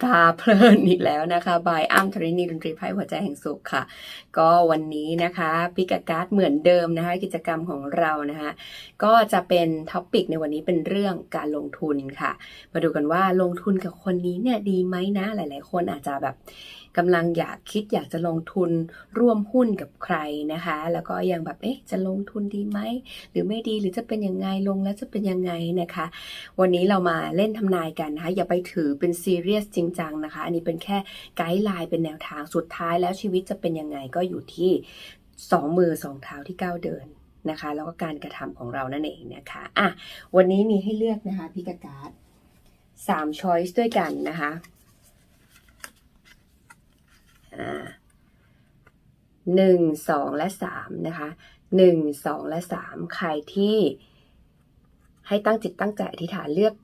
พลาเพลินอีกแล้วนะคะ บายอ้ำธรินีดนตรีไพ่หัวใจแห่งสุขค่ะ ก็วันนี้นะคะพิกาการ์ดเหมือนเดิมนะคะ กิจกรรมของเรานะคะ ก็จะเป็นท็อปิกในวันนี้เป็นเรื่องการลงทุนค่ะ มาดูกันว่าลงทุนกับคนนี้เนี่ยดีไหมนะ หลาย ๆ คนอาจจะแบบกำลังอยากคิดอยากจะลงทุนร่วมหุ้นกับใครนะคะ แล้วก็ยังแบบเอ๊ะจะลงทุนดีไหมหรือไม่ดีหรือจะเป็นยังไงลงแล้วจะเป็นยังไงนะคะ วันนี้เรามาเล่นทำนายกันนะคะอย่าไปถือเป็นซีเรียสจริงจังนะคะ อันนี้เป็นแค่ไกด์ไลน์เป็นแนวทางสุดท้ายแล้วชีวิตจะเป็นยังไงก็อยู่ที่สองมือสองเท้าที่ก้าวเดินนะคะ แล้วก็การกระทำของเรานั่นเองนะคะอะวันนี้มีให้เลือกนะคะพิกาการ์ดสามช้อยส์ด้วยกันนะคะอ่าหนึ่งสองและสามนะคะหนึ่งสองและสามใครที่ให้ตั้งจิตตั้งใจอธิษฐานเลือก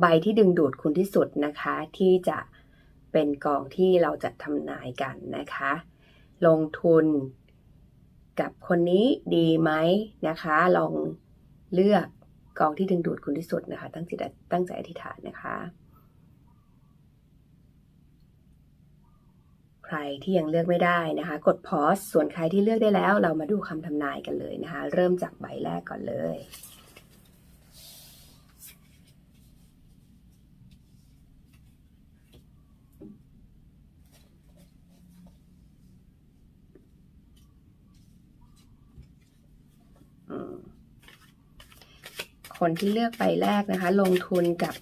ใบที่ดึงดูดคุณที่สุดนะคะ ที่จะเป็นกองที่เราจะทำนายกันนะคะ ลงทุนกับคนนี้ดีไหมนะคะ ลองเลือกกองที่ดึงดูดคุณที่สุดนะคะ ตั้งจิตตั้งใจอธิษฐานนะคะ ใครที่ยังเลือกไม่ได้นะคะ กดพอสส่วนใครที่เลือกได้แล้ว เรามาดูคำทำนายกันเลยนะคะ เริ่มจากใบแรกก่อนเลย คนที่เลือกใบแรกนะคะ ลงทุนกับ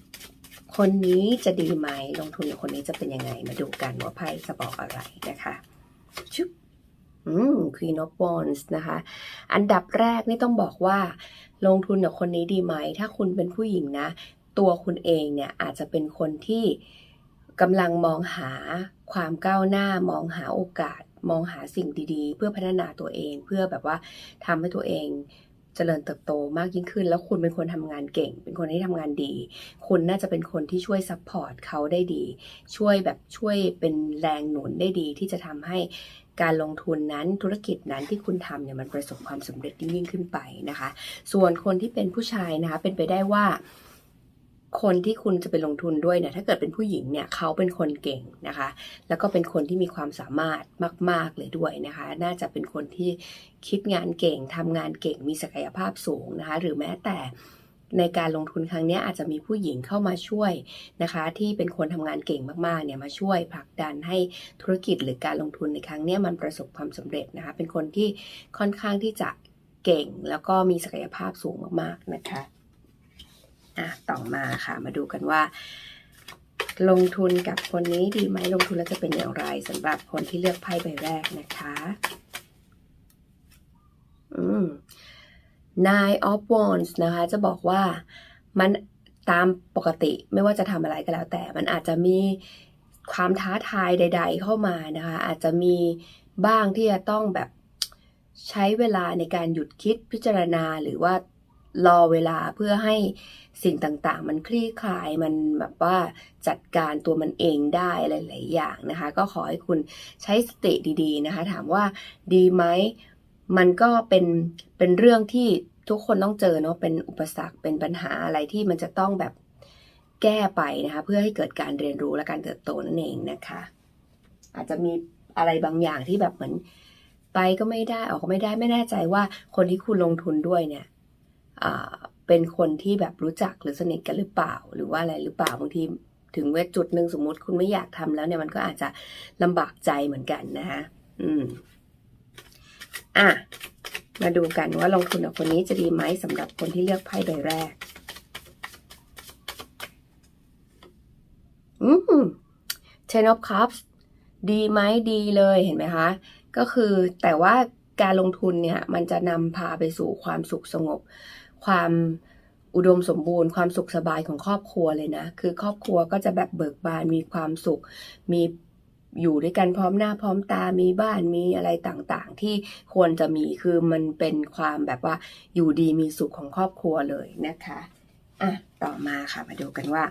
คนนี้จะดีไหม ลงทุนกับคนนี้จะเป็นยังไง มาดูกันว่าไพ่จะบอกอะไรนะคะชุบอืม Queen of Wands นะคะ อันดับแรกนี่ต้องบอกว่า ลงทุนกับคนนี้ดีไหม ถ้าคุณเป็นผู้หญิงนะ ตัวคุณเองเนี่ยอาจจะเป็นคนที่กำลังมองหาความก้าวหน้ามองหาโอกาส มองหาสิ่งดีๆ เพื่อพัฒนาตัวเองเพื่อแบบว่าทำให้ตัวเอง เจริญเติบโตมากยิ่งขึ้น แล้วคุณเป็นคนทำงานเก่ง เป็นคนที่ทำงานดี คุณน่าจะเป็นคนที่ช่วยซัพพอร์ตเขาได้ดี ช่วยแบบช่วยเป็นแรงหนุนได้ดี ที่จะทำให้การลงทุนนั้นธุรกิจนั้นที่คุณทำเนี่ยมันประสบความสำเร็จยิ่งขึ้นไปนะคะ ส่วนคนที่เป็นผู้ชายนะคะเป็นไปได้ว่า คนที่คุณจะไปลงทุนด้วยเนี่ยถ้าเกิดเป็นผู้หญิงเนี่ยเขาเป็นคนเก่งนะคะ แล้วก็เป็นคนที่มีความสามารถมาก ๆเลยด้วยนะคะ น่าจะเป็นคนที่คิดงานเก่งทำงานเก่งมีศักยภาพสูงนะคะ หรือแม้แต่ในการลงทุนครั้งนี้อาจจะมีผู้หญิงเข้ามาช่วยนะคะ ที่เป็นคนทำงานเก่งมากๆเนี่ยมาช่วยผลักดันให้ธุรกิจหรือการลงทุนในครั้งนี้มันประสบความสำเร็จนะคะ เป็นคนที่ค่อนข้างที่จะเก่ง แล้วก็มีศักยภาพสูงมากๆนะคะ อะต่อมาค่ะมาดูกันว่า ลงทุนกับคนนี้ดีไหมลงทุนแล้วจะเป็นอย่างไรสำหรับคนที่เลือกไพ่ใบแรกนะคะ อืม Nine of Wands นะคะ จะบอกว่ามันตามปกติไม่ว่าจะทำอะไรก็แล้วแต่ มันอาจจะมีความท้าทายใด ๆ เข้ามานะคะ อาจจะมีบ้างที่จะต้องแบบใช้เวลาในการหยุดคิดพิจารณาหรือว่า รอเวลาเพื่อให้สิ่งต่างๆ มันคลี่คลายมันแบบว่าจัดการตัวมันเองได้หลายๆอย่างนะคะ ก็ขอให้คุณใช้สติดีๆนะคะ ถามว่าดีไหมมันก็เป็นเป็นเรื่องที่ทุกคนต้องเจอเนาะเป็นอุปสรรคเป็นปัญหาอะไรที่มันจะต้องแบบแก้ไปนะคะ เพื่อให้เกิดการเรียนรู้และการเติบโตนั่นเองนะคะ อาจจะมีอะไรบางอย่างที่แบบเหมือนไปก็ไม่ได้ออกก็ไม่ได้ไม่แน่ใจว่าคนที่คุณลงทุนด้วยเนี่ย เป็นคนที่แบบรู้จักหรือสนิทกันหรือเปล่า หรือว่าอะไรหรือเปล่าบางทีถึงเวจุดหนึ่งสมมติคุณไม่อยากทำแล้วเนี่ยมันก็อาจจะลำบากใจเหมือนกันนะคะอืมอะมาดูกันว่าลงทุนกับคนนี้จะดีไหมสำหรับคนที่เลือกไพ่ใบแรก อืม Ten of Cups ดีไหมดีเลยเห็นไหมคะ ก็คือแต่ว่าการลงทุนเนี่ย มันจะนำพาไปสู่ความสุขสงบ ความอุดมสมบูรณ์ความสุขสบายของครอบครัวเลยนะ คือครอบครัวก็จะแบบเบิกบานมีความสุข มีอยู่ด้วยกันพร้อมหน้าพร้อมตามีบ้านมีอะไรต่างๆ ที่ควรจะมีคือมันเป็นความแบบว่าอยู่ดีมีสุขของครอบครัวเลยนะคะอะต่อมาค่ะมาดูกันว่า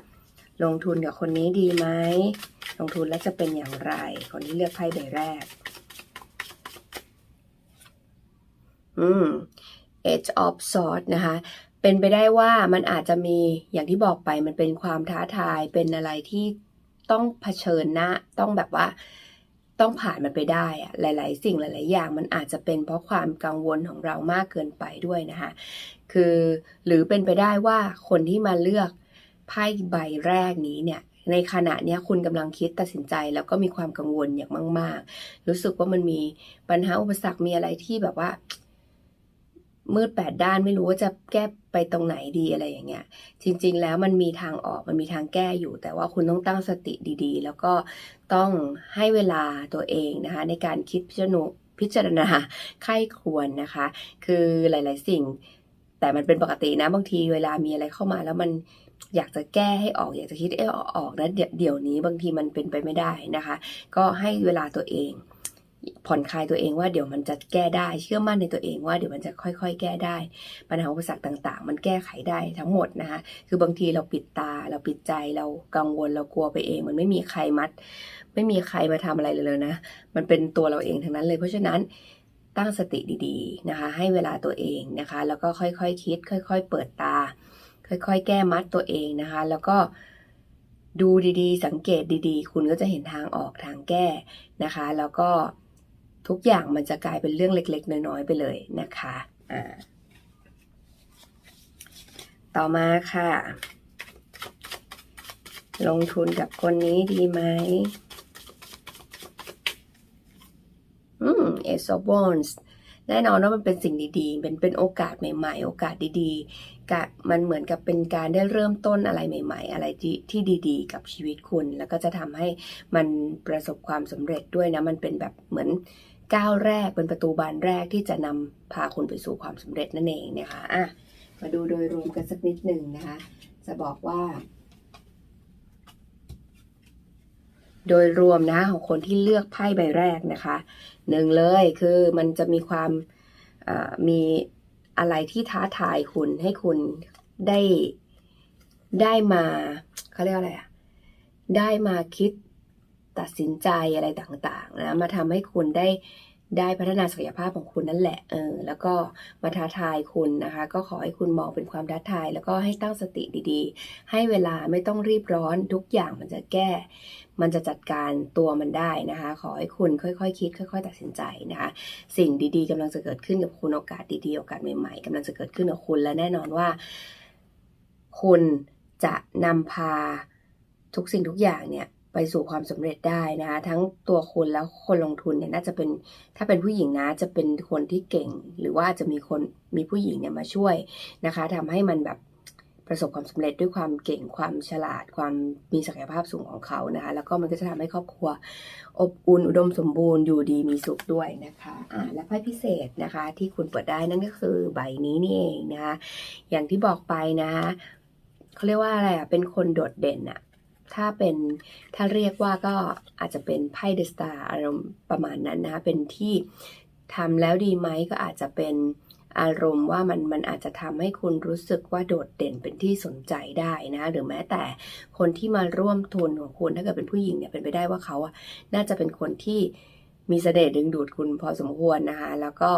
ลงทุนกับคนนี้ดีไหมลงทุนแล้วจะเป็นอย่างไร คนที่เลือกไพ่ใบแรก อืม Edge of sword นะคะ เป็นไปได้ว่ามันอาจจะมีอย่างที่บอกไปมันเป็นความท้าทายเป็นอะไรที่ต้องเผชิญหนะต้องแบบว่าต้องผ่านมันไปได้อะหลาย ๆ สิ่งหลาย ๆ อย่างมันอาจจะเป็นเพราะความกังวลของเรามากเกินไปด้วยนะคะ คือหรือเป็นไปได้ว่าคนที่มาเลือกไพ่ใบแรกนี้เนี่ยในขณะนี้คุณกำลังคิดตัดสินใจแล้วก็มีความกังวลอย่างมาก ๆ รู้สึกว่ามันมีปัญหาอุปสรรคมีอะไรที่แบบว่า มืดแปดด้านไม่รู้ว่าจะแก้ไปตรงไหนดีอะไรอย่างเงี้ย จริง ๆ แล้วมันมีทางออกมันมีทางแก้อยู่ แต่ว่าคุณต้องตั้งสติดีๆ แล้วก็ต้องให้เวลาตัวเองนะคะ ในการคิดพิจารณาพิจารณาไข้ควรนะคะ คือหลาย ๆ สิ่ง แต่มันเป็นปกตินะบางทีเวลามีอะไรเข้ามาแล้วมันอยากจะแก้ให้ออกอยากจะคิดให้ออกนะเดี๋ยวนี้บางทีมันเป็นไปไม่ได้นะคะ ก็ให้เวลาตัวเอง ผ่อนคลายตัวเองว่าเดี๋ยวมันจะแก้ได้ เชื่อมั่นในตัวเองว่าเดี๋ยวมันจะค่อยๆ แก้ได้ ปัญหาอุปสรรคต่าง ๆ มันแก้ไขได้ทั้งหมดนะคะคือบางทีเราปิดตา เราปิดใจเรากังวลเรากลัวไปเอง มันไม่มีใครมัด ไม่มีใครมาทำอะไรเลยเลยนะ มันเป็นตัวเราเองทั้งนั้นเลย เพราะฉะนั้นตั้งสติดีๆนะคะ ให้เวลาตัวเองนะคะ แล้วก็ค่อยๆคคิด ค่อย ๆ เปิดตา ค่อยๆ แก้มัดตัวเองนะคะ แล้วก็ดูดีๆ สังเกตดีๆ คุณก็จะเห็นทางออกทางแก้นะคะ แล้วก็ ทุกอย่างมันจะกลายเป็นเรื่องเล็ก ๆ น้อย ๆ ไปเลยนะคะอ่าต่อมาค่ะ ลงทุนกับคนนี้ดีไหมอืม Ace of Wands แน่นอนว่ามันเป็นสิ่งดีๆ เป็นเป็นโอกาสใหม่ๆ โอกาสดีๆกะมันเหมือนกับเป็นการได้เริ่มต้นอะไรใหม่ ๆ อะไรที่ที่ดีๆ กับชีวิตคุณ แล้วก็จะทำให้มันประสบความสำเร็จด้วยนะ มันเป็นแบบเหมือน ก้าวแรกเป็นประตูบานแรกที่จะนำพาคุณไปสู่ความสำเร็จนั่นเองนะคะอะมาดูโดยรวมกันสักนิดหนึ่งนะคะ จะบอกว่า โดยรวมนะของคนที่เลือกไพ่ใบแรกนะคะหนึ่งเลยคือมันจะมีความมีอะไรที่ท้าทายคุณให้คุณได้ได้มาเขาเรียกอะไรอะได้มาคิด ตัดสินใจอะไรต่างๆนะมาทำให้คุณได้ได้พัฒนาศักยภาพของคุณนั่นแหละ เออ แล้วก็มาท้าทายคุณนะคะ ก็ขอให้คุณมองเป็นความท้าทาย แล้วก็ให้ตั้งสติดีๆ ให้เวลาไม่ต้องรีบร้อน ทุกอย่างมันจะแก้ มันจะจัดการตัวมันได้นะคะ ขอให้คุณค่อยๆคคิด ค่อย ๆ ตัดสินใจนะคะ สิ่งดีๆกำลังจะเกิดขึ้นกับคุณโอกาสดีๆ โอกาสใหม่ๆกำลังจะเกิดขึ้นกับคุณ และแน่นอนว่า คุณจะนำพาทุกสิ่งทุกอย่างเนี่ย ไปสู่ความสำเร็จได้นะคะ ทั้งตัวคุณแล้วคนลงทุนเนี่ยน่าจะเป็นถ้าเป็นผู้หญิงนะจะเป็นคนที่เก่ง หรือว่าจะมีคนมีผู้หญิงเนี่ยมาช่วยนะคะทำให้มันแบบประสบความสำเร็จด้วยความเก่งความฉลาด ความมีศักยภาพสูงของเขานะคะ แล้วก็มันก็จะทำให้ครอบครัว อบอุ่นอุดมสมบูรณ์อยู่ดีมีสุขด้วยนะคะอ่าและไพ่พิเศษนะคะ ที่คุณเปิดได้นั่นก็คือใบนี้นี่เองนะคะอย่างที่บอกไปนะคะเขาเรียกว่าอะไรอะเป็นคนโดดเด่นอะ ถ้าเป็นถ้าเรียกว่าก็อาจจะเป็นไพ่เดสตาอารมณ์ประมาณนั้นนะเป็นที่ทำแล้วดีไหมก็อาจจะเป็นอารมณ์ว่ามันมันอาจจะทำให้คุณรู้สึกว่าโดดเด่นเป็นที่สนใจได้นะหรือแม้แต่คนที่มาร่วมทุนของคุณถ้าเกิดเป็นผู้หญิงเนี่ยเป็นไปได้ว่าเขาอะน่าจะเป็นคนที่มีเสน่ห์ดึงดูดคุณพอสมควรนะคะแล้วก็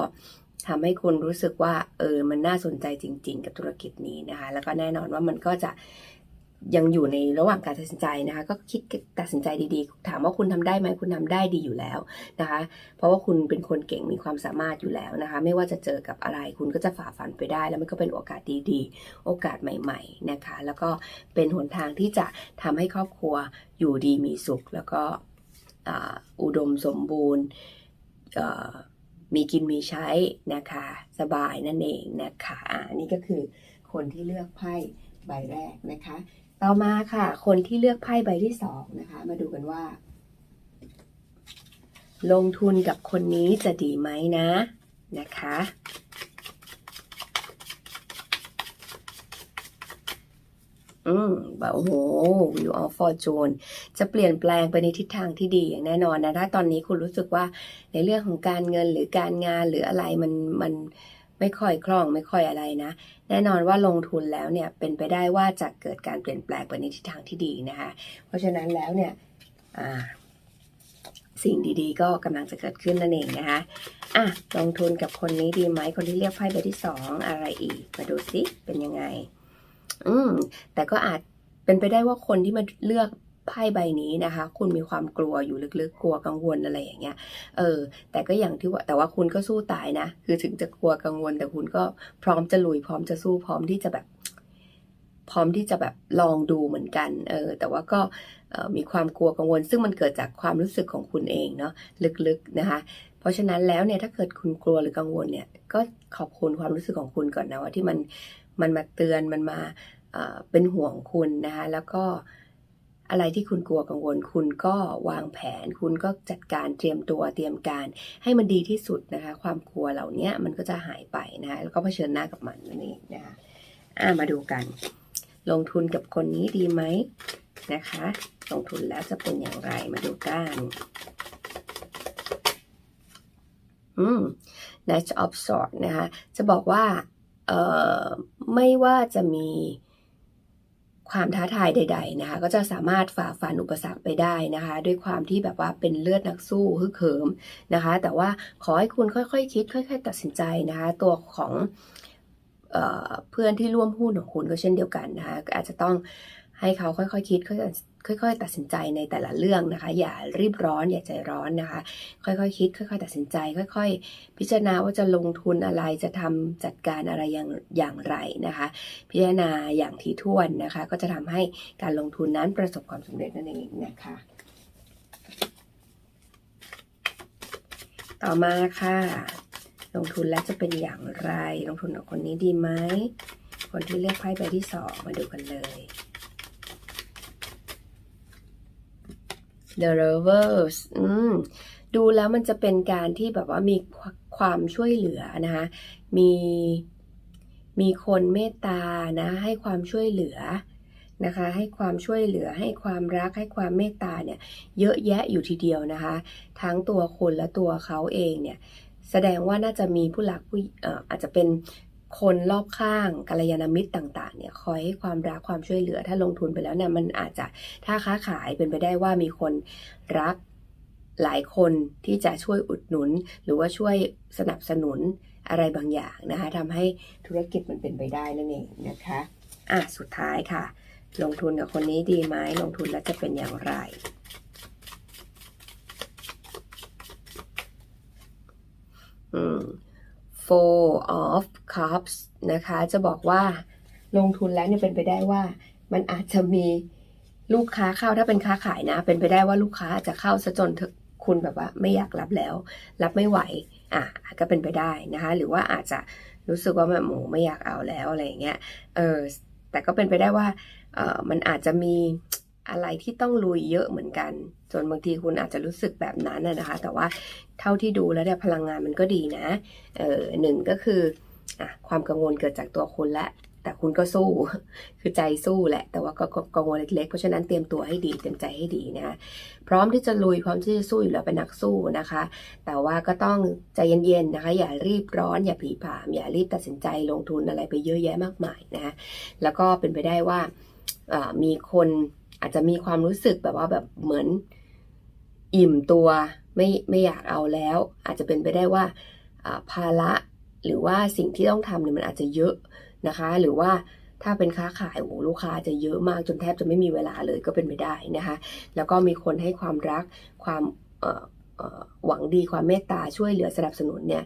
ทำให้คุณรู้สึกว่าเออมันน่าสนใจจริง ๆ กับธุรกิจนี้นะคะแล้วก็แน่นอนว่ามันก็จะ ยังอยู่ในระหว่างการตัดสินใจนะคะ ก็คิดตัดสินใจดีๆ ถามว่าคุณทำได้ไหมคุณทำได้ดีอยู่แล้วนะคะ เพราะว่าคุณเป็นคนเก่งมีความสามารถอยู่แล้วนะคะ ไม่ว่าจะเจอกับอะไรคุณก็จะฝ่าฟันไปได้ แล้วมันก็เป็นโอกาสดีๆ โอกาสใหม่ๆนะคะ แล้วก็เป็นหนทางที่จะทำให้ครอบครัวอยู่ดีมีสุข แล้วก็อุดมสมบูรณ์มีกินมีใช้นะคะ สบายนั่นเองนะคะอันนี้ก็คือคนที่เลือกไพ่ใบแรกนะคะ ต่อมาค่ะ คนที่เลือกไพ่ใบที่สองนะคะ มาดูกันว่า ลงทุนกับคนนี้จะดีไหมนะนะคะ อืมแบบโอ้โห Wheel of Fortune จะเปลี่ยนแปลงไปในทิศทางที่ดีอย่างแน่นอนนะ ถ้าตอนนี้คุณรู้สึกว่าในเรื่องของการเงินหรือการงานหรืออะไรมันมัน ไม่ค่อยคล่องไม่ค่อยอะไรนะ แน่นอนว่าลงทุนแล้วเนี่ยเป็นไปได้ว่าจะเกิดการเปลี่ยนแปลงไปในทิศทางที่ดีนะคะ เพราะฉะนั้นแล้วเนี่ยสิ่งดีๆ ก็กำลังจะเกิดขึ้นนั่นเองนะคะอะลงทุนกับคนนี้ดีไหมคนที่เรียกไพ่ใบที่สองอะไรอีก มาดูสิเป็นยังไง อืมแต่ก็อาจเป็นไปได้ว่าคนที่มาเลือก ไพ่ใบนี้นะคะ คุณมีความกลัวอยู่ลึกๆ กลัวกังวลอะไรอย่างเงี้ย เออ แต่ก็อย่างที่ว่าแต่ว่าคุณก็สู้ตายนะ คือถึงจะกลัวกังวล แต่คุณก็พร้อมจะลุย พร้อมจะสู้พร้อมที่จะแบบ พร้อมที่จะแบบลองดูเหมือนกัน เออ แต่ว่าก็มีความกลัวกังวล ซึ่งมันเกิดจากความรู้สึกของคุณเองเนาะลึกๆนะคะ เพราะฉะนั้นแล้วเนี่ยถ้าเกิดคุณกลัวหรือกังวลเนี่ย ก็ขอบคุณความรู้สึกของคุณก่อนนะว่าที่มันมันมาเตือนมันมาเป็นห่วงคุณนะคะแล้วก็ อะไรที่คุณกลัวกังวล คุณก็วางแผน คุณก็จัดการเตรียมตัวเตรียมการให้มันดีที่สุดนะคะ ความกลัวเหล่านี้มันก็จะหายไปนะคะแล้วก็เผชิญหน้ากับมันนั่นเองนะคะอ่ามาดูกัน ลงทุนกับคนนี้ดีไหมนะคะ ลงทุนแล้วจะเป็นอย่างไรมาดูกันอืม Knight of Swords นะคะ จะบอกว่า เอ่อ ไม่ว่าจะมี ความท้าทายใด ๆนะคะ ก็จะสามารถฝ่าฟันอุปสรรคไปได้นะคะ ด้วยความที่แบบว่าเป็นเลือดนักสู้ฮึกเหิมนะคะ แต่ว่าขอให้คุณค่อยๆคคิด ค่อย ๆ ตัดสินใจนะคะ ตัวของเอเพื่อนที่ร่วมหุ้นของคุณก็เช่นเดียวกันนะคะอาจจะต้องให้เขาค่อยๆคคิดค่อย ค่อย ๆ ตัดสินใจในแต่ละเรื่องนะคะ อย่ารีบร้อน อย่าใจร้อนนะคะ ค่อยๆคคิด ค่อย ๆ ตัดสินใจ ค่อย ๆ พิจารณาว่าจะลงทุนอะไรจะทำจัดการอะไรอย่างอย่างไรนะคะ พิจารณาอย่างถี่ถ้วนนะคะ ก็จะทำให้การลงทุนนั้นประสบความสำเร็จนั่นเองนะคะ ต่อมาค่ะ ลงทุนแล้วจะเป็นอย่างไร ลงทุนกับคนนี้ดีไหมคนที่เลือกไพ่ใบที่สองมาดูกันเลย The Lovers อืมดูแล้วมันจะเป็นการที่แบบว่ามีความช่วยเหลือนะคะมีมีคนเมตตานะให้ความช่วยเหลือนะคะให้ความช่วยเหลือให้ความรักให้ความเมตตาเนี่ยเยอะแยะอยู่ทีเดียวนะคะ ทั้งตัวคุณและตัวเขาเองเนี่ยแสดงว่าน่าจะมีผู้หลักผู้อาจจะเป็น คนรอบข้างกัลยาณมิตรต่างๆเนี่ยคอยให้ความรักความช่วยเหลือ ถ้าลงทุนไปแล้วเนี่ยมันอาจจะถ้าค้าขายเป็นไปได้ว่ามีคนรักหลายคนที่จะช่วยอุดหนุน หรือว่าช่วยสนับสนุนอะไรบางอย่างนะคะทำให้ธุรกิจมันเป็นไปได้นั่นเองนะคะอะสุดท้ายค่ะ ลงทุนกับคนนี้ดีไหมลงทุนแล้วจะเป็นอย่างไรอืม four of cups นะคะ จะบอกว่าลงทุนแล้วเนี่ยเป็นไปได้ว่า มันอาจจะมีลูกค้าเข้าถ้าเป็นค้าขายนะ เป็นไปได้ว่าลูกค้าอาจะเข้าซะจนคุณแบบว่าไม่อยากรับแล้ว รับไม่ไหวอะก็เป็นไปได้นะคะ หรือว่าอาจจะรู้สึกว่าแบบหมูไม่อยากเอาแล้วอะไรอย่างเงี้ยเออแต่ก็เป็นไปได้ว่าเออมันอาจจะมี อะไรที่ต้องลุยเยอะเหมือนกันจนบางทีคุณอาจจะรู้สึกแบบนั้นนะคะ แต่ว่าเท่าที่ดูแล้วเนี่ยพลังงานมันก็ดีนะเออหนึ่งก็คืออความกังวลเกิดจากตัวคุณและแต่คุณก็สู้ คือใจสู้แหละ แต่ว่าก็กังวลเล็กๆ เพราะฉะนั้นเตรียมตัวให้ดี เตรียมใจให้ดีนะ พร้อมที่จะลุย พร้อมที่จะสู้อยู่แล้วเป็นนักสู้นะคะ แต่ว่าก็ต้องใจเย็นๆนะคะ อย่ารีบร้อน อย่าผีผาม อย่ารีบตัดสินใจลงทุนอะไรไปเยอะแยะมากมายนะคะ แล้วก็เป็นไปได้ว่ามีคน อาจจะมีความรู้สึกแบบว่าแบบเหมือนอิ่มตัวไม่ไม่อยากเอาแล้ว อาจจะเป็นไปได้ว่าภาระหรือว่าสิ่งที่ต้องทำเนี่ยมันอาจจะเยอะนะคะ หรือว่าถ้าเป็นค้าขายโอ้ลูกค้าจะเยอะมากจนแทบจะไม่มีเวลาเลยก็เป็นไปได้นะคะ แล้วก็มีคนให้ความรักความหวังดีความเมตตาช่วยเหลือสนับสนุนเนี่ย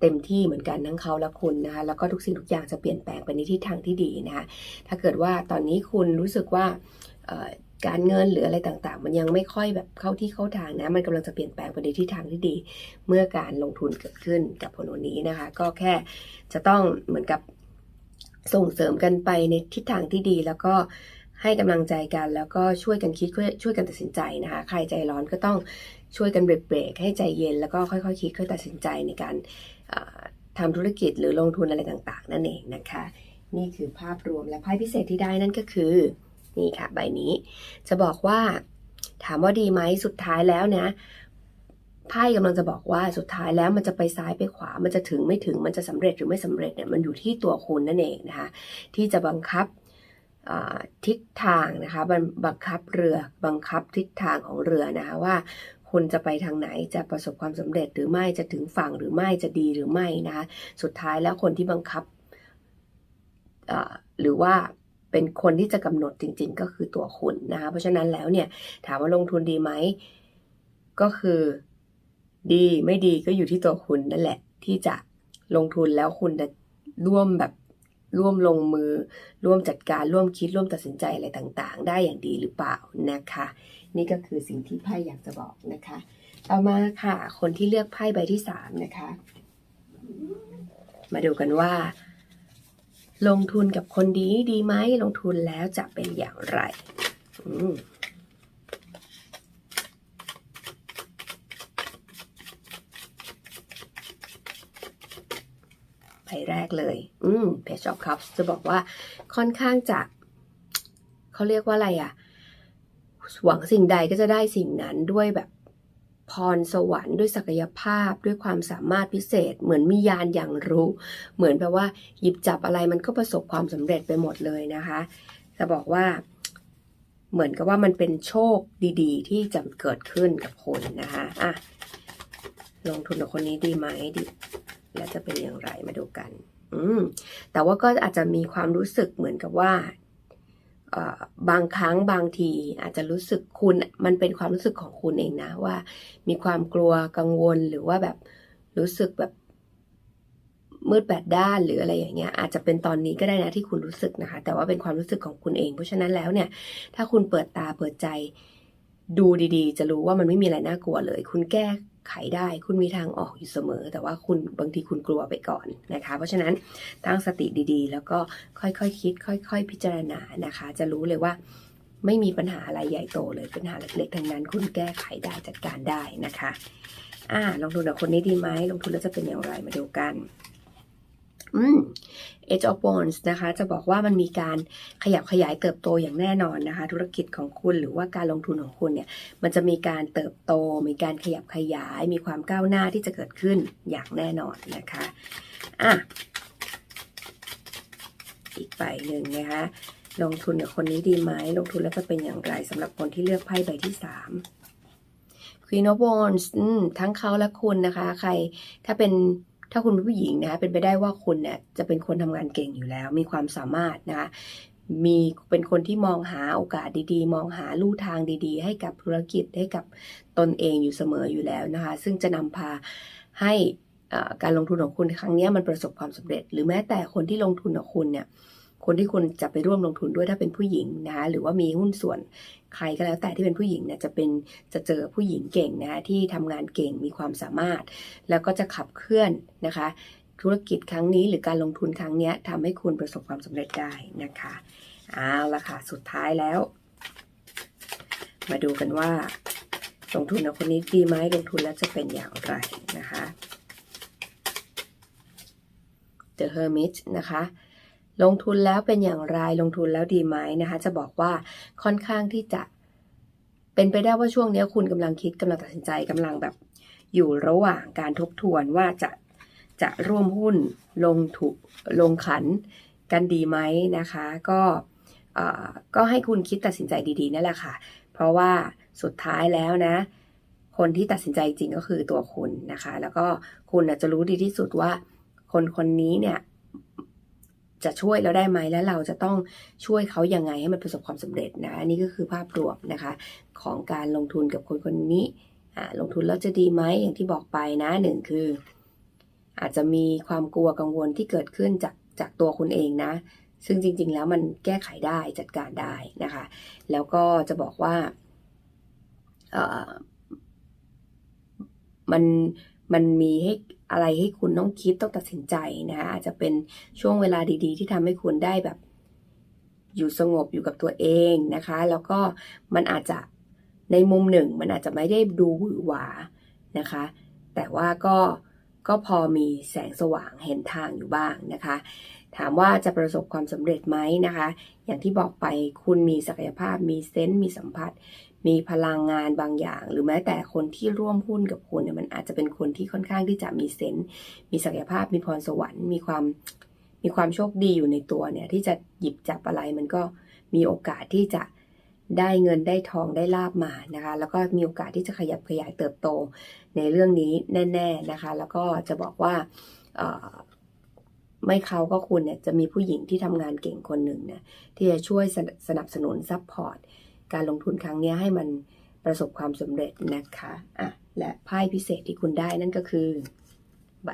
เต็มที่เหมือนกันทั้งเขาและคุณนะคะแล้วก็ทุกสิ่งทุกอย่างจะเปลี่ยนแปลงไปในทิศทางที่ดีนะคะถ้าเกิดว่าตอนนี้คุณรู้สึกว่า การเงินหรืออะไรต่างๆ มันยังไม่ค่อยแบบเข้าที่เข้าทางนะ มันกำลังจะเปลี่ยนแปลงไปในทิศทางที่ดี เมื่อการลงทุนเกิดขึ้นกับผลวันนี้นะคะ ก็แค่จะต้องเหมือนกับส่งเสริมกันไปในทิศทางที่ดี แล้วก็ให้กำลังใจกัน แล้วก็ช่วยกันคิดช่วยกันตัดสินใจนะคะ ใครใจร้อนก็ต้องช่วยกันเบรกเบรกให้ใจเย็น แล้วก็ค่อยๆคคิดค่อยตัดสินใจในการทำธุรกิจหรือลงทุนอะไรต่างๆ นั่นเองนะคะ นี่คือภาพรวมและไพ่พิเศษที่ได้นั่นก็คือ นี่ค่ะใบนี้ จะบอกว่า ถามว่าดีไหมสุดท้ายแล้วนี่ยไพ่กำลังจะบอกว่าสุดท้ายแล้วมันจะไปซ้ายไปขวา มันจะถึงไม่ถึงมันจะสำเร็จหรือไม่สำเร็จเนี่ยมันอยู่ที่ตัวคุณนั่นเองนะคะที่จะบังคับทิศทางนะคะบังบังคับเรือบังคับทิศทางของเรือนะคะว่าคุณจะไปทางไหนจะประสบความสำเร็จหรือไม่จะถึงฝั่งหรือไม่จะดีหรือไม่นะคะสุดท้ายแล้วคนที่บังคับหรือว่า เป็นคนที่จะกำหนดจริง ๆ ก็คือตัวคุณนะคะเพราะฉะนั้นแล้วเนี่ยถามว่าลงทุนดีไหมก็คือดีไม่ดีก็อยู่ที่ตัวคุณนั่นแหละ ที่จะลงทุนแล้วคุณจะร่วมแบบร่วมลงมือ ร่วมจัดการร่วมคิดร่วมตัดสินใจอะไรต่างๆ ได้อย่างดีหรือเปล่านะคะ นี่ก็คือสิ่งที่ไพ่อยากจะบอกนะคะ ต่อมาค่ะ คนที่เลือกไพ่ใบที่สามนะคะ มาดูกันว่า ลงทุนกับคนดีดีไหมลงทุนแล้วจะเป็นอย่างไรอืมใบแรกเลย อืม Page of Cups จะบอกว่าค่อนข้างจะ เขาเรียกว่าอะไรอะ หวังสิ่งใดก็จะได้สิ่งนั้นด้วยแบบ พรสวรรค์ด้วยศักยภาพด้วยความสามารถพิเศษ เหมือนมียานอย่างรู้ เหมือนแบบว่าหยิบจับอะไรมันก็ประสบความสำเร็จไปหมดเลยนะคะ จะบอกว่า เหมือนกับว่ามันเป็นโชคดีๆ ที่จะเกิดขึ้นกับคนนะคะอะลงทุนกับคนนี้ดีไหมดี แล้วจะเป็นอย่างไรมาดูกัน อืมแต่ว่าก็อาจจะมีความรู้สึกเหมือนกับว่า บางครั้งบางทีอาจจะรู้สึกคุณมันเป็นความรู้สึกของคุณเองนะว่า มีความกลัวกังวลหรือว่าแบบรู้สึกแบบมืดแปดด้านหรืออะไรอย่างเงี้ย อาจจะเป็นตอนนี้ก็ได้นะที่คุณรู้สึกนะคะ แต่ว่าเป็นความรู้สึกของคุณเอง เพราะฉะนั้นแล้วเนี่ย ถ้าคุณเปิดตาเปิดใจดูดีๆ จะรู้ว่ามันไม่มีอะไรน่ากลัวเลย คุณแก้ ไขได้คุณมีทางออกอยู่เสมอ แต่ว่าคุณบางทีคุณกลัวไปก่อนนะคะ เพราะฉะนั้นตั้งสติดีๆ แล้วก็ค่อยๆคคิด ค่อย ๆ พิจารณานะคะ จะรู้เลยว่าไม่มีปัญหาอะไรใหญ่โตเลยปัญหาเล็กๆทั้งนั้น คุณแก้ไขได้จัดการได้นะคะอ่าลงทุนกับคนนี้ดีไหมลงทุนแล้วจะเป็นอย่างไรมาดูกัน อืม Age of Wands นะคะ จะบอกว่ามันมีการขยับขยายเติบโตอย่างแน่นอนนะคะ ธุรกิจของคุณหรือว่าการลงทุนของคุณเนี่ย มันจะมีการเติบโต มีการขยับขยาย มีความก้าวหน้าที่จะเกิดขึ้นอย่างแน่นอนนะคะ อะ อีกใบหนึ่งนะคะ ลงทุนกับคนนี้ดีไหม ลงทุนแล้วจะเป็นอย่างไรสำหรับคนที่เลือกไพ่ใบที่สาม Queen of Wands อืมทั้งเขาและคุณนะคะ ใครถ้าเป็น ถ้าคุณเป็นผู้หญิงนะคะเป็นไปได้ว่าคุณเนี่ยจะเป็นคนทำงานเก่งอยู่แล้ว มีความสามารถนะคะมีเป็นคนที่มองหาโอกาสดีๆ มองหาลู่ทางดีๆ ให้กับธุรกิจให้กับตนเองอยู่เสมออยู่แล้วนะคะ ซึ่งจะนำพาให้การลงทุนของคุณครั้งนี้มันประสบความสำเร็จ หรือแม้แต่คนที่ลงทุนกับคุณเนี่ย คนที่คุณจะไปร่วมลงทุนด้วยถ้าเป็นผู้หญิงนะคะหรือว่ามีหุ้นส่วนใครก็แล้วแต่ที่เป็นผู้หญิงเนี่ยจะเป็นจะเจอผู้หญิงเก่งนะคะที่ทำงานเก่งมีความสามารถ แล้วก็จะขับเคลื่อนนะคะ ธุรกิจครั้งนี้หรือการลงทุนครั้งนี้ทำให้คุณประสบความสำเร็จได้นะคะเอาละค่ะสุดท้ายแล้ว มาดูกันว่าลงทุนกับคนนี้ดีไหมลงทุนแล้วจะเป็นอย่างไรนะคะ The Hermit นะคะ ลงทุนแล้วเป็นอย่างไรลงทุนแล้วดีไหมนะคะ จะบอกว่าค่อนข้างที่จะ เป็นไปได้ว่าช่วงนี้คุณกำลังคิดกำลังตัดสินใจกำลังแบบ อยู่ระหว่างการทบทวนว่าจะจะร่วมหุ้นลงถูกลงขันกันดีไหมนะคะ ก็ก็ให้คุณคิดตัดสินใจดีๆนั่นแหละค่ะ เพราะว่าสุดท้ายแล้วนะ คนที่ตัดสินใจจริงก็คือตัวคุณนะคะ แล้วก็คุณจะรู้ดีที่สุดว่า คนคนนี้เนี่ย จะช่วยเราได้ไหมและเราจะต้องช่วยเขายังไงให้มันประสบความสำเร็จนะ อันนี้ก็คือภาพรวมนะคะ ของการลงทุนกับคนคนนี้ลงทุนแล้วจะดีไหมอย่างที่บอกไปนะหนึ่งคือ อาจจะมีความกลัวกังวลที่เกิดขึ้นจากจากตัวคุณเองนะ ซึ่งจริง ๆ แล้วมันแก้ไขได้จัดการได้นะคะ แล้วก็จะบอกว่ามันมันมีให้ อะไรให้คุณต้องคิดต้องตัดสินใจนะคะอาจจะเป็นช่วงเวลาดี ๆ ที่ทำให้คุณได้แบบ อยู่สงบอยู่กับตัวเองนะคะ แล้วก็มันอาจจะในมุมหนึ่ง มันอาจจะไม่ได้ดูหวือหวานะคะ แต่ว่าก็ก็พอมีแสงสว่างเห็นทางอยู่บ้างนะคะ ถามว่าจะประสบความสำเร็จไหมนะคะ อย่างที่บอกไปคุณมีศักยภาพมีเซนส์มีสัมผัส มีพลังงานบางอย่าง หรือแม้แต่คนที่ร่วมหุ้นกับคุณเนี่ยมันอาจจะเป็นคนที่ค่อนข้างที่จะมีเซนส์มีศักยภาพมีพรสวรรค์ มีความมีความโชคดีอยู่ในตัวเนี่ยที่จะหยิบจับอะไรมันก็มีโอกาสที่จะได้เงินได้ทองได้ลาบมานะคะ แล้วก็มีโอกาสที่จะขยับขยายเติบโตในเรื่องนี้แน่ ๆนะคะ แล้วก็จะบอกว่าไม่เขาก็คุณเนี่ยจะมีผู้หญิงที่ทำงานเก่งคนหนึ่งนี่ยที่จะช่วยสนสนับสนุนซัพพอร์ต การลงทุนครั้งนี้ให้มันประสบความสำเร็จนะคะอะและไพ่พิเศษที่คุณได้นั่นก็คือใบ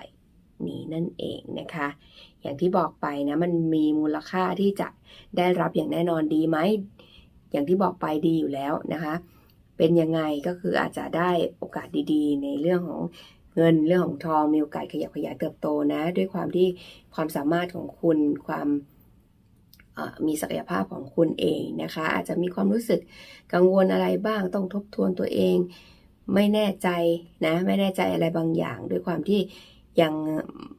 นี้นั่นเองนะคะ อย่างที่บอกไปนะมันมีมูลค่าที่จะได้รับอย่างแน่นอนดีไหมอย่างที่บอกไปดีอยู่แล้วนะคะ เป็นยังไงก็คืออาจจะได้โอกาสดีๆ ในเรื่องของเงินเรื่องของทองมีโอกาสขยับขยายเติบโตนะ ด้วยความที่ความสามารถของคุณความ มีศักยภาพของคุณเองนะคะ อาจจะมีความรู้สึกกังวลอะไรบ้างต้องทบทวนตัวเอง ไม่แน่ใจนะไม่แน่ใจอะไรบางอย่าง ด้วยความที่ ยัง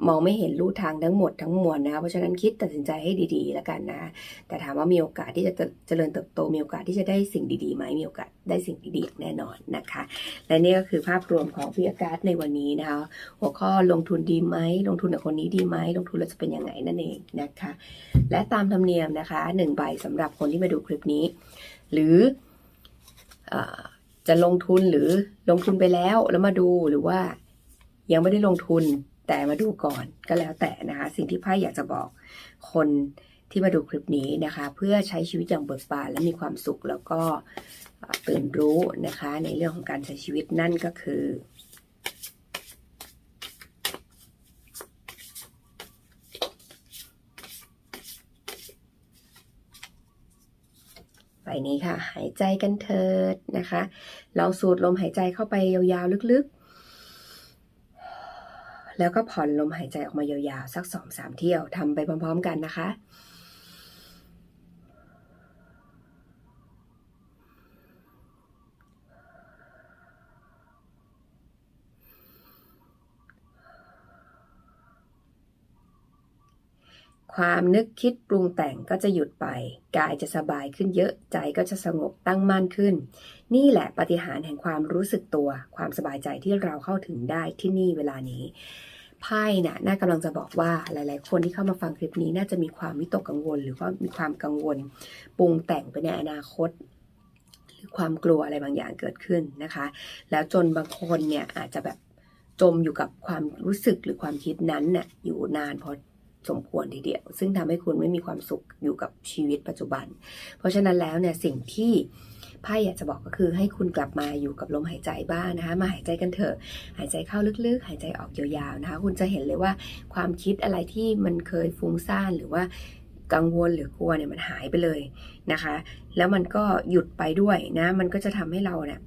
มองไม่เห็นรูทางทั้งหมดทั้งมวลนะเพราะฉะนั้นคิดตัดสินใจให้ดีๆแล้วกันนะ แต่ถามว่ามีโอกาสที่จะเจริญเติบโตมีโอกาสที่จะได้สิ่งดีๆไหมมีโอกาสได้สิ่งดีๆแน่นอนนะคะ และนี่ก็คือภาพรวมของพี่อากาศในวันนี้นะคะ หัวข้อลงทุนดีไหมลงทุนกับคนนี้ดีไหมลงทุนแล้วจะเป็นยังไงนั่นเองนะคะ และตามธรรมเนียมนะคะหนึ่งใบสำหรับคนที่มาดูคลิปนี้ หรืออจะลงทุนหรือลงทุนไปแล้วแล้วมาดูหรือว่า ยังไม่ได้ลงทุนแต่มาดูก่อนก็แล้วแต่นะคะ สิ่งที่ไพ่อยากจะบอกคนที่มาดูคลิปนี้นะคะ เพื่อใช้ชีวิตอย่างเบิกบานและมีความสุขแล้วก็ตื่นรู้นะคะ ในเรื่องของการใช้ชีวิตนั่นก็คือ ไปนี้ค่ะ หายใจกันเถิดนะคะ เราสูดลมหายใจเข้าไปยาวๆลึกๆ แล้วก็ผ่อนลมหายใจออกมายาวๆ สักสองสามเที่ยวทำไปพร้อมๆ กันนะคะ ความนึกคิดปรุงแต่งก็จะหยุดไป กายจะสบายขึ้นเยอะใจก็จะสงบตั้งมั่นขึ้น นี่แหละปฏิหารแห่งความรู้สึกตัว ความสบายใจที่เราเข้าถึงได้ที่นี่เวลานี้ไพ่น่ะน่ากำลังจะบอกว่าหลาย ๆ คนที่เข้ามาฟังคลิปนี้น่าจะมีความวิตกกังวล หรือว่ามีความกังวลปรุงแต่งไปในอนาคต หรือความกลัวอะไรบางอย่างเกิดขึ้นนะคะ แล้วจนบางคนเนี่ยอาจจะแบบจมอยู่กับความรู้สึกหรือความคิดนั้นน่ะอยู่นานพอ สมควรทีเดียว ซึ่งทำให้คุณไม่มีความสุขอยู่กับชีวิตปัจจุบัน เพราะฉะนั้นแล้วเนี่ยสิ่งที่ไพ่อยากจะบอกก็คือให้คุณกลับมาอยู่กับลมหายใจบ้างนะคะมาหายใจกันเถอะ หายใจเข้าลึกๆ หายใจออกยาวๆนะคะ คุณจะเห็นเลยว่าความคิดอะไรที่มันเคยฟุ้งซ่านหรือว่ากังวลหรือกลัวเนี่ยมันหายไปเลยนะคะ แล้วมันก็หยุดไปด้วยนะ มันก็จะทำให้เราเนี่ย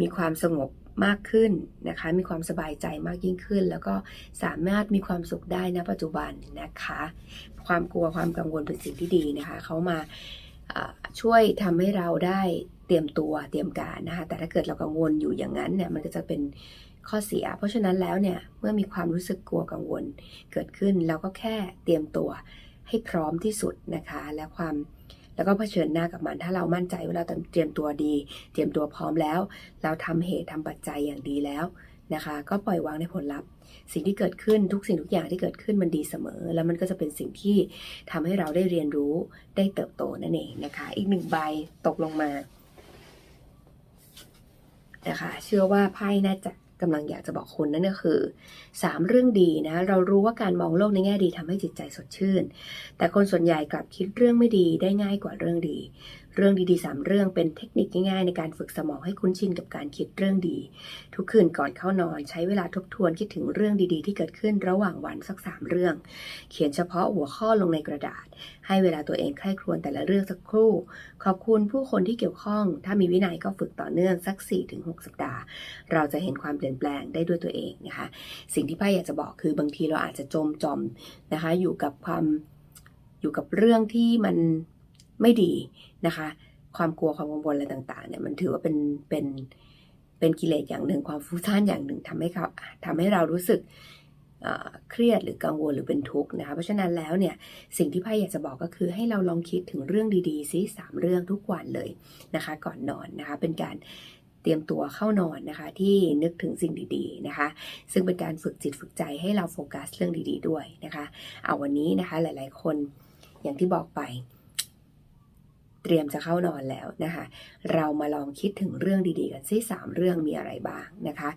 มีความสงบ มากขึ้นนะคะ มีความสบายใจมากยิ่งขึ้น แล้วก็สามารถมีความสุขได้ณปัจจุบันนะคะ ความกลัวความกังวลเป็นสิ่งที่ดีนะคะเขามาอ่าช่วยทำให้เราได้เตรียมตัวเตรียมการนะคะ แต่ถ้าเกิดเรากังวลอยู่อย่างนั้นเนี่ยมันก็จะเป็นข้อเสีย เพราะฉะนั้นแล้วเนี่ยเมื่อมีความรู้สึกกลัวกังวลเกิดขึ้น เราก็แค่เตรียมตัวให้พร้อมที่สุดนะคะ และความ แล้วก็เผชิญหน้ากับมัน ถ้าเรามั่นใจว่าเราเตรียมตัวดี เตรียมตัวพร้อมแล้ว เราทำเหตุทำปัจจัยอย่างดีแล้วนะคะ ก็ปล่อยวางในผลลัพธ์ สิ่งที่เกิดขึ้นทุกสิ่งทุกอย่างที่เกิดขึ้นมันดีเสมอ แล้วมันก็จะเป็นสิ่งที่ทำให้เราได้เรียนรู้ได้เติบโตนั่นเองนะคะ อีกหนึ่งใบตกลงมานะคะเชื่อว่าไพ่น่าจะ กำลังอยากจะบอกคุณนั่นก็คือสามเรื่องดีนะ เรารู้ว่าการมองโลกในแง่ดีทำให้จิตใจสดชื่น แต่คนส่วนใหญ่กลับคิดเรื่องไม่ดีได้ง่ายกว่าเรื่องดี เรื่องดีๆสามเรื่องเป็นเทคนิคง่ายๆ ในการฝึกสมองให้คุ้นชินกับการคิดเรื่องดี ทุกคืนก่อนเข้านอนใช้เวลาทบทวนคิดถึงเรื่องดีๆ ที่เกิดขึ้นระหว่างวันสักสามเรื่อง เขียนเฉพาะหัวข้อลงในกระดาษ ให้เวลาตัวเองใคร่ครวญแต่ละเรื่องสักครู่ ขอบคุณผู้คนที่เกี่ยวข้อง ถ้ามีวินัยก็ฝึกต่อเนื่องสัก 4-6 สัปดาห์ เราจะเห็นความเปลี่ยนแปลงได้ด้วยตัวเองนะคะสิ่งที่ป้าอยากจะบอกคือบางทีเราอาจจะจมจอมนะคะอยู่กับความอยู่กับเรื่องที่มันไม่ดี นะคะ ความกลัวความกังวลอะไรต่างๆเนี่ยมันถือว่าเป็นเป็นเป็นกิเลสอย่างหนึ่งความฟุ้งซ่านอย่างหนึ่งทำให้เขาทำให้เรารู้สึกเอ่อเครียดหรือกังวลหรือเป็นทุกข์นะคะเพราะฉะนั้นแล้วเนี่ยสิ่งที่ไพ่อยากจะบอกก็คือให้เราลองคิดถึงเรื่องดีๆซิสามเรื่องทุกวันเลยนะคะ ก่อนนอนนะคะ เป็นการเตรียมตัวเข้านอนนะคะ ที่นึกถึงสิ่งดีๆนะคะ ซึ่งเป็นการฝึกจิตฝึกใจให้เราโฟกัสเรื่องดีๆด้วยนะคะ เอาวันนี้นะคะหลายๆคนอย่างที่บอกไป เตรียมจะเข้านอนแล้วนะคะ เรามาลองคิดถึงเรื่องดีๆกันซิสามเรื่องมีอะไรบ้างนะคะ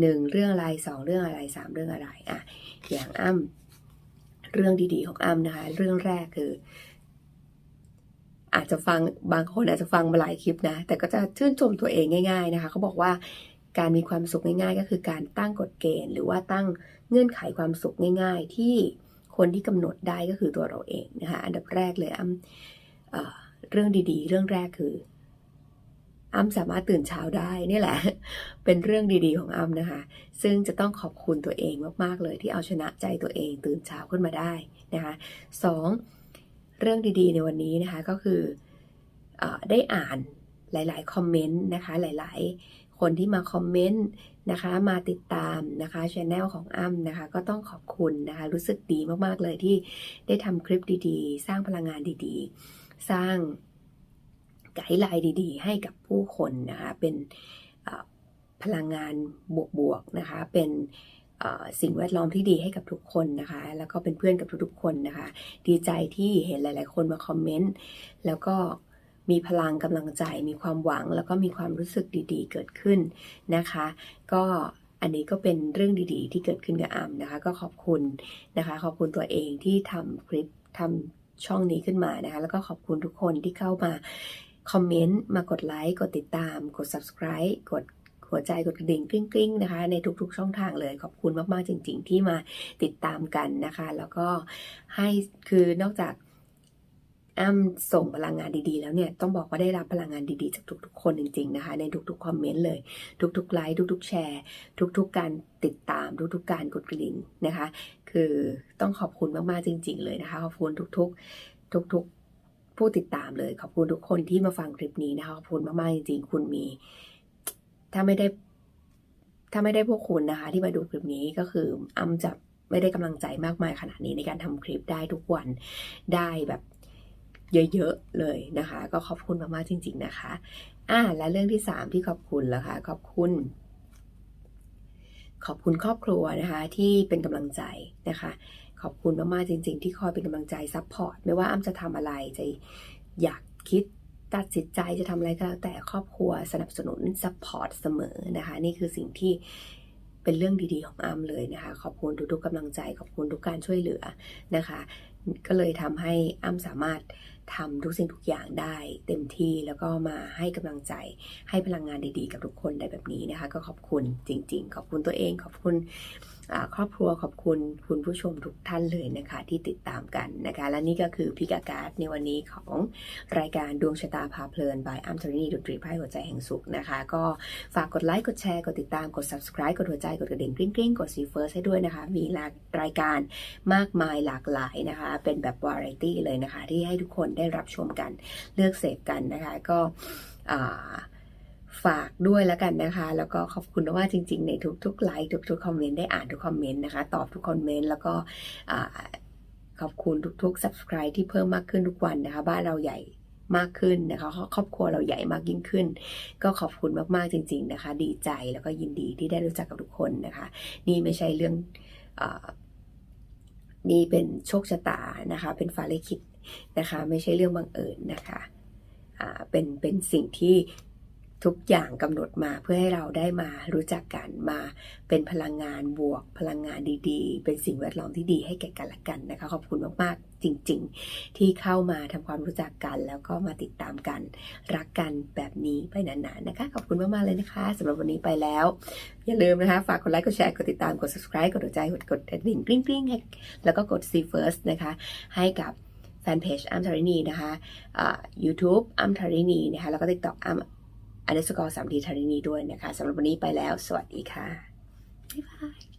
หนึ่งเรื่องอะไรสองเรื่องอะไรสามเรื่องอะไรอะอย่างอ้ำเรื่องดีๆของอ้ำนะคะ เรื่องแรกคือ อาจจะฟังบางคนอาจจะฟังมาหลายคลิปนะ แต่ก็จะชื่นชมตัวเองง่ายๆนะคะเขาบอกว่าการมีความสุขง่ายๆ ก็คือการตั้งกฎเกณฑ์ หรือว่าตั้งเงื่อนไขความสุขง่าย ๆ ที่คนที่กำหนดได้ก็คือตัวเราเองนะคะอันดับแรกเลยอ้ำ เรื่องดีๆ เรื่องแรกคืออ้ำสามารถตื่นเช้าได้นี่แหละ เป็นเรื่องดีๆของอ้ำนะคะ ซึ่งจะต้องขอบคุณตัวเองมากๆเลยที่เอาชนะใจตัวเองตื่นเช้าขึ้นมาได้นะคะสองเรื่องดีๆในวันนี้นะคะก็คืออได้อ่านหลายๆคอมเมนต์นะคะหลายๆ คนที่มาคอมเมนต์นะคะมาติดตามนะคะช anel ของอ้ำนะคะก็ต้องขอบคุณนะคะรู้สึกดีมากๆเลยที่ได้ทำคลิปดีๆ สร้างพลังงานดีๆ สร้างไกด์ไลน์ดีๆ ให้กับผู้คนนะคะเป็นพลังงานบวกๆนะคะเป็นสิ่งแวดล้อมที่ดีให้กับทุกคนนะคะ แล้วก็เป็นเพื่อนกับทุกๆคนนะคะ ดีใจที่เห็นหลาย ๆ คนมาคอมเมนต์แล้วก็มีพลังกำลังใจ มีความหวัง แล้วก็มีความรู้สึกดีๆ เกิดขึ้นนะคะ ก็อันนี้ก็เป็นเรื่องดีๆ ที่เกิดขึ้นกับอัมนะคะ ก็ขอบคุณนะคะ ขอบคุณตัวเองที่ทำคลิปทำ ช่องนี้ขึ้นมานะคะ แล้วก็ขอบคุณทุกคนที่เข้ามาคอมเมนต์ มากดไลค์ กดติดตาม กด subscribe กดหัวใจกดกระดิ่งกริ้งๆนะคะ ในทุกๆช่องทางเลยขอบคุณมากๆจริง ๆ ที่มาติดตามกันนะคะ แล้วก็ให้คือนอกจาก อ้ำส่งพลังงานดีๆ แล้วเนี่ยต้องบอกว่าได้รับพลังงานดีๆ จากทุกๆ คนจริงๆนะคะ ในทุกๆคอมเมนต์เลย ทุกๆไลค์ทุกๆแชร์ ทุกๆการติดตามทุกๆการกดกระดิ่งนะคะ คือต้องขอบคุณมากๆจริง ๆ เลยนะคะขอบคุณทุกๆ ทุกๆ ผู้ติดตามเลย ขอบคุณทุกคนที่มาฟังคลิปนี้นะคะขอบคุณมากๆจริงๆ คุณมี ถ้าไม่ได้ถ้าไม่ได้พวกคุณนะคะ ที่มาดูคลิปนี้ก็คืออ้ำจะไม่ได้กำลังใจมากมายขนาดนี้ในการทำคลิปได้ทุกวันได้แบบ เยอะๆเลยนะคะ ก็ขอบคุณมากๆจริง ๆนะคะอ่าและเรื่องที่สามที่ขอบคุณแล้วค่ะขอบคุณ ขอบคุณครอบครัวนะคะที่เป็นกำลังใจนะคะ ขอบคุณมากๆจริง ๆ ที่คอยเป็นกำลังใจซัพพอร์ตไม่ว่าอ้ำจะทำอะไรจะอยากคิดตัดสินใจจะทำอะไรก็แล้วแต่ครอบครัวสนับสนุนซัพพอร์ตเสมอนะคะ นี่คือสิ่งที่เป็นเรื่องดีๆของอ้ำเลยนะคะ ขอบคุณทุกๆกำลังใจ ขอบคุณทุกการช่วยเหลือนะคะ ก็เลยทำให้อ้ำสามารถ ทำทุกสิ่งทุกอย่างได้เต็มที่แล้วก็มาให้กำลังใจให้พลังงานดีๆ กับทุกคนได้แบบนี้นะคะ ก็ขอบคุณจริง ๆ ขอบคุณตัวเองขอบคุณครอบครัวขอบคุณคุณผู้ชมทุกท่านเลยนะคะ ที่ติดตามกันนะคะ และนี่ก็คือพิกาการ์ดในวันนี้ของรายการดวงชะตาพาเพลิน by อัมทรณีดนตรีไพ่หัวใจแห่งสุขนะคะ ก็ฝากกดไลค์กดแชร์กดติดตามกด subscribe กดหัวใจกดกระดิ่งกริ๊งกริ๊งกดซีเฟิร์สให้ด้วยนะคะ มีรายการมากมายหลากหลายนะคะ เป็นแบบวาไรตี้เลยนะคะ ที่ให้ทุกคนได้รับชมกัน เลือกเสพกันนะคะ ก็ฝากด้วยแล้วกันนะคะ แล้วก็ขอบคุณว่าจริง ๆ ในทุกๆไลค์ทุกๆคอมเมนต์ได้อ่านทุกคอมเมนต์นะคะ ตอบทุกคอมเมนต์แล้วก็ขอบคุณทุกๆ subscribe ที่เพิ่มมากขึ้นทุกวันนะคะ บ้านเราใหญ่มากขึ้นนะคะครอบครัวเราใหญ่มากยิ่งขึ้น ก็ขอบคุณมากๆจริง ๆนะคะ ดีใจแล้วก็ยินดีที่ได้รู้จักกับทุกคนนะคะ นี่ไม่ใช่เรื่องอ นี่เป็นโชคชะตานะคะ เป็นฟ้าลิขิตนะคะ ไม่ใช่เรื่องบังเอิญนะคะ อ่า เป็น เป็นสิ่งที่ ทุกอย่างกำหนดมาเพื่อให้เราได้มารู้จักกันมาเป็นพลังงานบวก พลังงานดีๆ เป็นสิ่งแวดล้อมที่ดีให้แก่กันและกันนะคะ ขอบคุณมากๆจริง ๆ ที่เข้ามาทำความรู้จักกัน แล้วก็มาติดตามกัน รักกันแบบนี้ไปนานๆนะคะ ขอบคุณมากๆเลยนะคะสำหรับวันนี้ไปแล้ว อย่าลืมนะคะ ฝากกดไลค์กดแชร์กดติดตามกด subscribe กดหัวใจกดกดกระดิ่งกริ๊งกริ๊งแล้วก็กด see first นะคะ ให้กับแฟนเพจอัมทารินีนะคะยูทูบอัมทารินีนะคะ แล้วก็ TikTok อัม อันดับสกอร์สามทีทารินีด้วยนะคะสำหรับวันนี้ไปแล้ว สวัสดีค่ะบ๊ายบาย